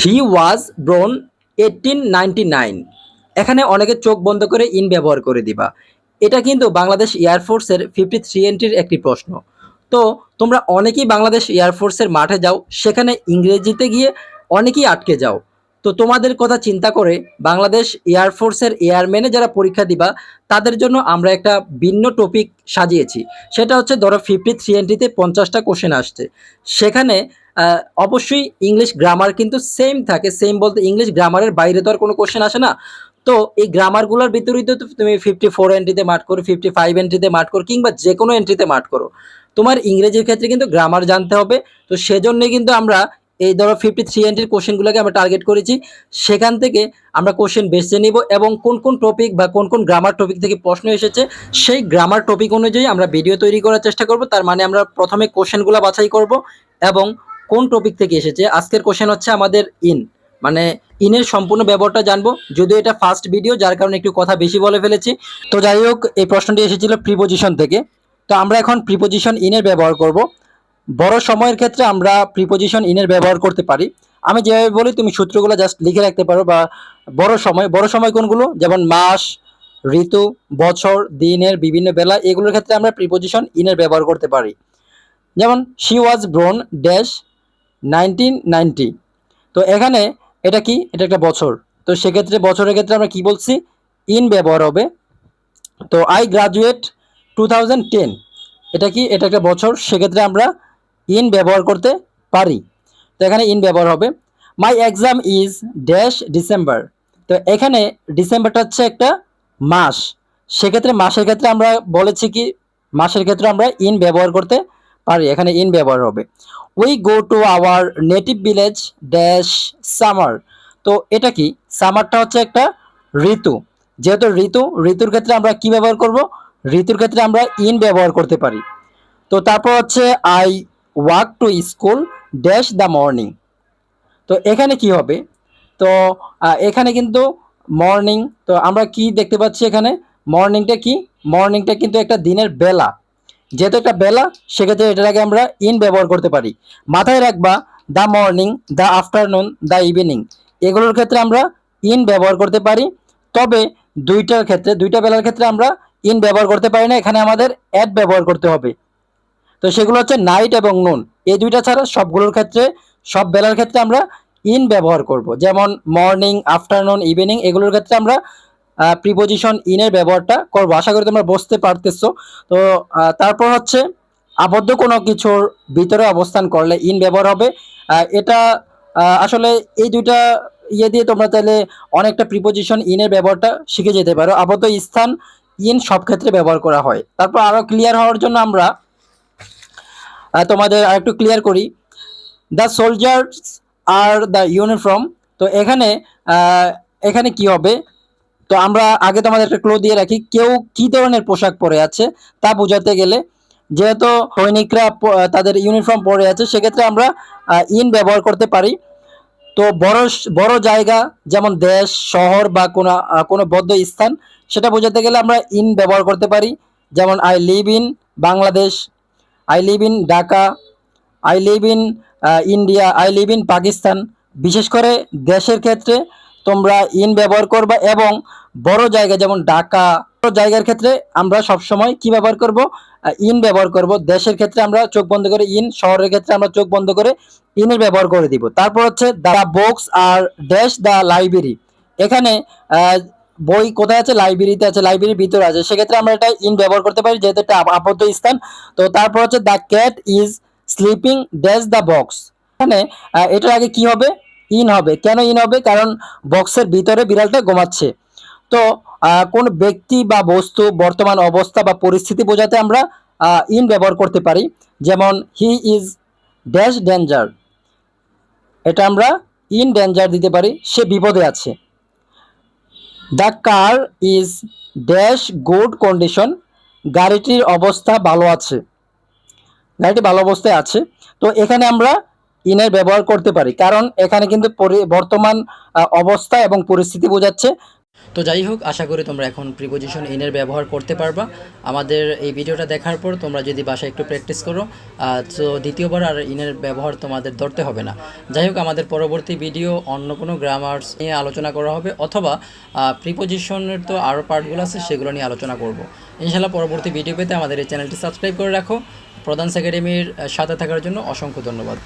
He was born eighteen ninety nine এখানে অনেকে চোখ বন্ধ করে ইন ব্যবহার করে দিবা। এটা কিন্তু বাংলাদেশ এয়ারফোর্সের ফিফটি থ্রি এন্ট্রির একটি প্রশ্ন। তো তোমরা অনেকেই বাংলাদেশ এয়ারফোর্সের মাঠে যাও, সেখানে ইংরেজিতে গিয়ে অনেকেই আটকে যাও। তো তোমাদের কথা চিন্তা করে বাংলাদেশ এয়ারফোর্সের এয়ারম্যানে যারা পরীক্ষা দিবা, তাদের জন্য আমরা একটা ভিন্ন টপিক সাজিয়েছি। সেটা হচ্ছে, ধরো ফিফটি থ্রি এন্ট্রিতে পঞ্চাশটা কোশ্চেন আসছে। সেখানে অবশ্যই ইংলিশ গ্রামার কিন্তু সেম থাকে সেম বলতে ইংলিশ গ্রামারের বাইরে তো আর কোনো কোশ্চেন আসে না। তো এই গ্রামারগুলোর ভিতরেই তো তুমি ফিফটি ফোর এন্ট্রিতে মাঠ করো ফিফটি ফাইভ এন্ট্রিতে মাঠ করো, কিংবা যে কোনো এন্ট্রিতে মাঠ করো। তোমার ইংরেজির ক্ষেত্রে কিন্তু গ্রামার জানতে হবে। তো সেজন্যই কিন্তু আমরা এই ধরো ফিফটি থ্রি এন্ট্রির কোশ্চেনগুলোকে আমরা টার্গেট করেছি। সেখান থেকে আমরা কোশ্চেন বেছে নিব এবং কোন কোন টপিক বা কোন কোন গ্রামার টপিক থেকে প্রশ্ন এসেছে, সেই গ্রামার টপিক অনুযায়ী আমরা ভিডিও তৈরি করার চেষ্টা করব। তার মানে আমরা প্রথমে কোশ্চেনগুলো বাছাই করব এবং কোন টপিক থেকে এসেছে? আজকের কোশ্চেন হচ্ছে আমাদের ইন মানে ইনের সম্পূর্ণ ব্যবহারটা জানব। যদিও এটা ফার্স্ট ভিডিও যার কারণে একটু কথা বেশি বলে ফেলেছি। তো যাই হোক, এই প্রশ্নটি এসেছিল প্রিপোজিশন থেকে। তো আমরা এখন প্রিপোজিশন ইনের ব্যবহার করব। বড় সময়ের ক্ষেত্রে আমরা প্রিপোজিশন ইনের ব্যবহার করতে পারি। আমি যেভাবে বলি, তুমি সূত্রগুলো জাস্ট লিখে রাখতে পারো বা বড় সময় বড় সময় কোনগুলো? যেমন মাস, ঋতু, বছর, দিনের, বিভিন্ন বেলা, এগুলোর ক্ষেত্রে আমরা প্রিপোজিশন ইনের ব্যবহার করতে পারি। যেমন she was born dash nineteen ninety. তো এখানে এটা কি? এটা একটা বছর। তো সেক্ষেত্রে বছরের ক্ষেত্রে আমরা কি বলছি? ইন ব্যবহার হবে। তো I graduate two thousand ten. এটা কি? এটা একটা বছর। সেক্ষেত্রে আমরা ইন ব্যবহার করতে পারি। তো এখানে ইন ব্যবহার হবে। My exam is dash December. তো এখানে ডিসেম্বরটা হচ্ছে একটা মাস। সেক্ষেত্রে মাসের ক্ষেত্রে আমরা বলেছি কি? মাসের ক্ষেত্রে আমরা ইন ব্যবহার করতে পারি এখানে ইন ব্যবহার হবে। We go to our native village dash summer তো এটা কি? সামারটা হচ্ছে একটা ঋতু। যেহেতু ঋতু, ঋতুর ক্ষেত্রে আমরা কি ব্যবহার করব? ঋতুর ক্ষেত্রে আমরা ইন ব্যবহার করতে পারি। তো তারপর হচ্ছে I walk to school dash the morning তো এখানে কি হবে? তো এখানে কিন্তু মর্নিং তো আমরা কি দেখতে পাচ্ছি এখানে? মর্নিংটা কি? মর্নিংটা কিন্তু একটা দিনের বেলা। যেহেতু একটা বেলা, সেক্ষেত্রে এটার আগে আমরা ইন ব্যবহার করতে পারি। মাথায় রাখবা the morning the afternoon the evening এগুলোর ক্ষেত্রে আমরা ইন ব্যবহার করতে পারি। তবে দুইটার ক্ষেত্রে, দুইটা বেলার ক্ষেত্রে আমরা ইন ব্যবহার করতে পারি না, এখানে আমাদের অ্যাড ব্যবহার করতে হবে। তো সেগুলো হচ্ছে নাইট এবং নুন এই দুইটা ছাড়া সবগুলোর ক্ষেত্রে, সব বেলার ক্ষেত্রে আমরা ইন ব্যবহার করব। যেমন মর্নিং আফটারনুন ইভিনিং এগুলোর ক্ষেত্রে আমরা প্রিপোজিশন ইনের ব্যবহারটা করব। আশা করি তোমরা বুঝতে পারতেছো। তো তারপর হচ্ছে, আবদ্ধ কোনো কিছুর ভিতরে অবস্থান করলে ইন ব্যবহার হবে। এটা আসলে এই দুইটা ইয়ে দিয়ে তোমরা তাহলে অনেকটা প্রিপোজিশন ইনের ব্যবহারটা শিখে যেতে পারো। আবদ্ধ স্থান ইন সব ক্ষেত্রে ব্যবহার করা হয়। তারপর আরও ক্লিয়ার হওয়ার জন্য আমরা তোমাদের আরেকটু ক্লিয়ার করি। দ্য সোলজার্স আর দ্য ইউনিফর্ম তো এখানে এখানে কি হবে? তো আমরা আগে তোমাদের একটা ক্লো দিয়ে রাখি, কেউ কি ধরনের পোশাক পরে আছে তা বোঝাতে গেলে যেহেতু সৈনিকরা তাদের ইউনিফর্ম পরে আছে, সেক্ষেত্রে আমরা ইন ব্যবহার করতে পারি। তো বড় বড় জায়গা যেমন দেশ, শহর বা কোনো কোনো বদ্ধ স্থান, সেটা বোঝাতে গেলে আমরা ইন ব্যবহার করতে পারি। যেমন I live in Bangladesh I live in Dhaka I live in India I live in Pakistan বিশেষ করে দেশের ক্ষেত্রে তোমরা ইন ব্যবহার করবা এবং বড় জায়গা যেমন ঢাকা, বড় জায়গার ক্ষেত্রে আমরা সবসময় কি ব্যবহার করব? ইন ব্যবহার করব। দেশের ক্ষেত্রে আমরা চোখ বন্ধ করে ইন, শহরের ক্ষেত্রে আমরা চোখ বন্ধ করে ইনের ব্যবহার করে দিব। তারপর হচ্ছে the books are dash the library. এখানে বই কোথায় আছে? লাইব্রেরিতে আছে, লাইব্রেরির ভিতরে আছে। সেক্ষেত্রে আমরা এটা ইন ব্যবহার করতে পারি, যেহেতু এটা আবদ্ধ স্থান। তো তারপর হচ্ছে the cat is sleeping dash the box. এখানে এটার আগে কি হবে? ইন হবে। কেন ইন হবে? কারণ বক্সের ভিতরে বিড়ালটা ঘুমাচ্ছে। তো কোন ব্যক্তি বা বস্তু, বর্তমান অবস্থা বা পরিস্থিতি বোঝাতে আমরা ইন ব্যবহার করতে পারি। যেমন, হি ইজ ড্যাশ ডেঞ্জার। এটা আমরা ইন ডেঞ্জার দিতে পারি। সে বিপদে আছে। The car is dash good condition. গাড়িটির অবস্থা ভালো আছে। গাড়িটি ভালো অবস্থায় আছে। তো, এখানে আমরা ইনের ব্যবহার করতে পারি। কারণ এখানে কিন্তু বর্তমান অবস্থা এবং পরিস্থিতি বোঝাচ্ছে। তো যাই হোক, আশা করি তোমরা এখন প্রিপোজিশন ইনের ব্যবহার করতে পারবা। আমাদের এই ভিডিওটা দেখার পর তোমরা যদি বাসায় একটু প্র্যাকটিস করো তো দ্বিতীয়বার আর ইনের ব্যবহার তোমাদের ধরতে হবে না। যাই হোক, আমাদের পরবর্তী ভিডিও অন্য কোনো গ্রামার্স নিয়ে আলোচনা করা হবে, অথবা প্রিপোজিশনের তো আরও পার্টগুলো আছে, সেগুলো নিয়ে আলোচনা করব। ইনশাল্লাহ পরবর্তী ভিডিও পেতে আমাদের এই চ্যানেলটি সাবস্ক্রাইব করে রাখো। প্রধান একাডেমির সাথে থাকার জন্য অসংখ্য ধন্যবাদ।